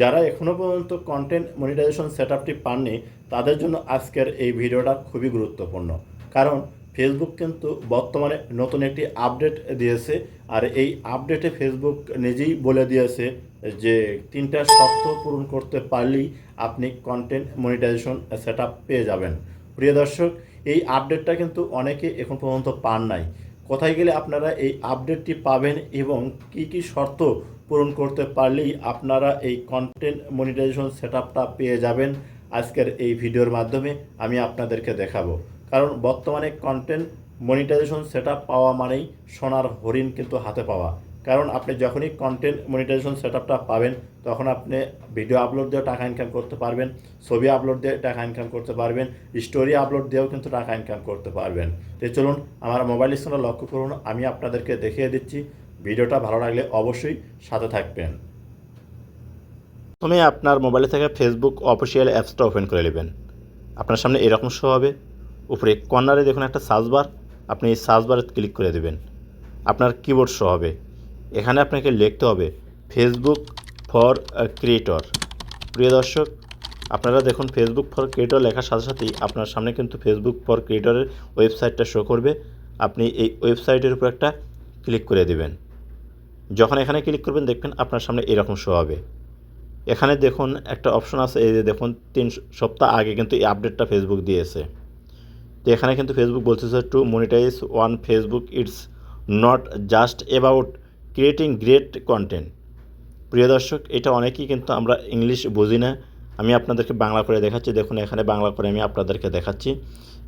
যারা এখনও পর্যন্ত কন্টেন্ট মনিটাইজেশন সেট আপটি পাননি, তাদের জন্য আজকের এই ভিডিওটা খুবই গুরুত্বপূর্ণ। কারণ ফেসবুক কিন্তু বর্তমানে নতুন একটি আপডেট দিয়েছে, আর এই আপডেটে ফেসবুক নিজেই বলে দিয়েছে যে তিনটা শর্ত পূরণ করতে পারলেই আপনি কন্টেন্ট মনিটাইজেশন সেট পেয়ে যাবেন। প্রিয় দর্শক, এই আপডেটটা কিন্তু অনেকে এখন পর্যন্ত পান নাই। কোথায় গেলে আপনারা এই আপডেটটি পাবেন এবং কি কি শর্ত পূরণ করতে পারলেই আপনারা এই কন্টেন্ট মনিটাইজেশন সেট পেয়ে যাবেন আজকের এই ভিডিওর মাধ্যমে আমি আপনাদেরকে দেখাবো। কারণ বর্তমানে কন্টেন্ট মনিটাইজেশন সেট পাওয়া মানেই সোনার হরিণ কিন্তু হাতে পাওয়া। কারণ আপনি যখনই কন্টেন্ট মনিটাইজেশন সেট আপটা পাবেন, তখন আপনি ভিডিও আপলোড দিয়েও টাকা ইনকাম করতে পারবেন, ছবি আপলোড দিয়ে টাকা ইনকাম করতে পারবেন স্টোরি আপলোড দিয়েও কিন্তু টাকা ইনকাম করতে পারবেন। তো চলুন, আমার মোবাইল স্ক্রিনে লক্ষ্য করুন, আমি আপনাদেরকে দেখিয়ে দিচ্ছি। ভিডিওটা ভালো লাগলে অবশ্যই সাথে থাকবেন। প্রথমে আপনার মোবাইলে থেকে ফেসবুক অফিসিয়াল অ্যাপসটা ওপেন করে নেবেন। আপনার সামনে এরকম শো হবে। উপরে কর্নারে দেখুন একটা সার্চ বার আপনি এই সার্চ বারে ক্লিক করে দেবেন। আপনার কিবোর্ড শো হবে। এখানে আপনাকে লিখতে হবে ফেসবুক ফর ক্রিয়েটর প্রিয় দর্শক, আপনারা দেখুন ফেসবুক ফর ক্রিয়েটর লেখার সাথে সাথেই আপনার সামনে কিন্তু ফেসবুক ফর ক্রিয়েটরের ওয়েবসাইটটা শো করবে। আপনি এই ওয়েবসাইটের উপর একটা ক্লিক করে দেবেন। যখন এখানে ক্লিক করবেন, দেখবেন আপনার সামনে এরকম শো হবে। এখানে দেখুন একটা অপশন আছে, এই যে দেখুন, তিন সপ্তাহ আগে কিন্তু এই আপডেটটা ফেসবুক দিয়েছে। তো এখানে কিন্তু ফেসবুক বলতেছে to monetize on Facebook it's not just about creating great content প্রিয় দর্শক, এটা অনেকেই কিন্তু আমরা ইংলিশ বুঝি না। আমি আপনাদেরকে বাংলা করে দেখাচ্ছি। দেখুন, এখানে বাংলা করে আমি আপনাদেরকে দেখাচ্ছি।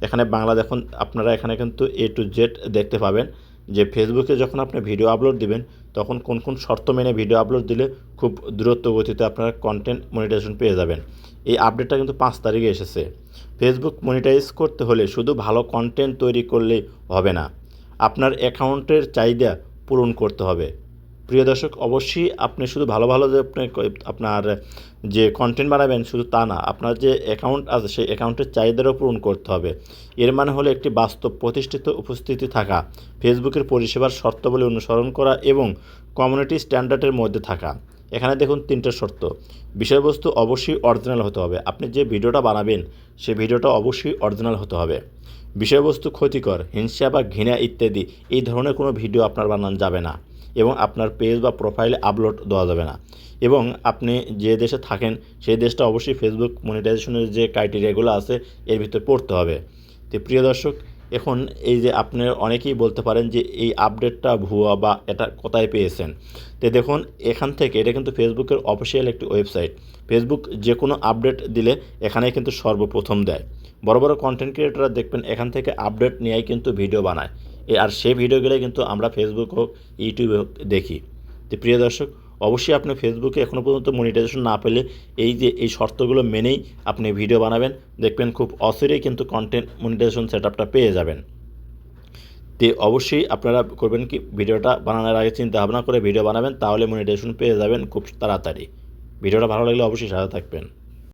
এখানে বাংলা দেখুন, আপনারা এখানে কিন্তু এ টু জেড দেখতে পাবেন। যে ফেসবুকে যখন আপনি ভিডিও আপলোড দিবেন, তখন কোন কোন শর্ত মেনে ভিডিও আপলোড দিলে খুব দ্রুত গতিতে আপনারা কন্টেন্ট মনিটাইজেশন পেয়ে যাবেন। এই আপডেটটা কিন্তু পাঁচ তারিখে এসেছে। ফেসবুক মনিটাইজ করতে হলে শুধু ভালো কন্টেন্ট তৈরি করলেই হবে না। আপনার অ্যাকাউন্টের চাহিদা পূরণ করতে হবে। প্রিয় দর্শক, অবশ্যই আপনি শুধু ভালো ভালো যে আপনি আপনার যে কন্টেন্ট বানাবেন শুধু তা না, আপনার যে অ্যাকাউন্ট আছে সেই অ্যাকাউন্টের চাহিদারও পূরণ করতে হবে। এর মানে হলো একটি বাস্তব প্রতিষ্ঠিত উপস্থিতি থাকা, ফেসবুকের পরিষেবার শর্তাবলী অনুসরণ করা এবং কমিউনিটি স্ট্যান্ডার্ডের মধ্যে থাকা। এখানে দেখুন তিনটে শর্ত। বিষয়বস্তু অবশ্যই অরিজিনাল হতে হবে। আপনি যে ভিডিওটা বানাবেন সেই ভিডিওটা অবশ্যই অরিজিনাল হতে হবে। বিষয়বস্তু ক্ষতিকর, হিংসা বা ঘৃণা ইত্যাদি, এই ধরনের কোনো ভিডিও আপনার বানানো যাবে না। এবং আপনার পেজ বা প্রোফাইলে আপলোড দেওয়া যাবে না। এবং আপনি যে দেশে থাকেন, সেই দেশটা অবশ্যই ফেসবুক মনিটাইজেশনের যে ক্রাইটেরিয়াগুলো আছে, এর ভিতরে পড়তে হবে। তো প্রিয় দর্শক, এখন এই যে আপনি অনেকেই বলতে পারেন যে এই আপডেটটা ভুয়া বা এটা কোথায় পেয়েছেন? তো দেখুন, এখান থেকে এটা কিন্তু ফেসবুকের অফিসিয়াল একটি ওয়েবসাইট ফেসবুক যে কোনো আপডেট দিলে এখানে কিন্তু সর্বপ্রথম দেয়। বড় বড় কন্টেন্ট ক্রিয়েটররা দেখবেন এখান থেকে আপডেট নিয়েই কিন্তু ভিডিও বানায়। আর সেই ভিডিওগুলো কিন্তু আমরা ফেসবুক হোক ইউটিউবে হোক দেখি। তো প্রিয় দর্শক, অবশ্যই আপনি ফেসবুকে এখনও পর্যন্ত মনিটাইজেশন না পেলে এই যে, এই শর্তগুলো মেনেই আপনি ভিডিও বানাবেন। দেখবেন খুব অচিরেই কিন্তু কন্টেন্ট মনিটাইজেশন সেট আপটা পেয়ে যাবেন। তে অবশ্যই আপনারা করবেন কি, ভিডিওটা বানানোর আগে চিন্তা ভাবনা করে ভিডিও বানাবেন, তাহলে মনিটাইজেশন পেয়ে যাবেন খুব তাড়াতাড়ি। ভিডিওটা ভালো লাগলে অবশ্যই সাথে থাকবেন।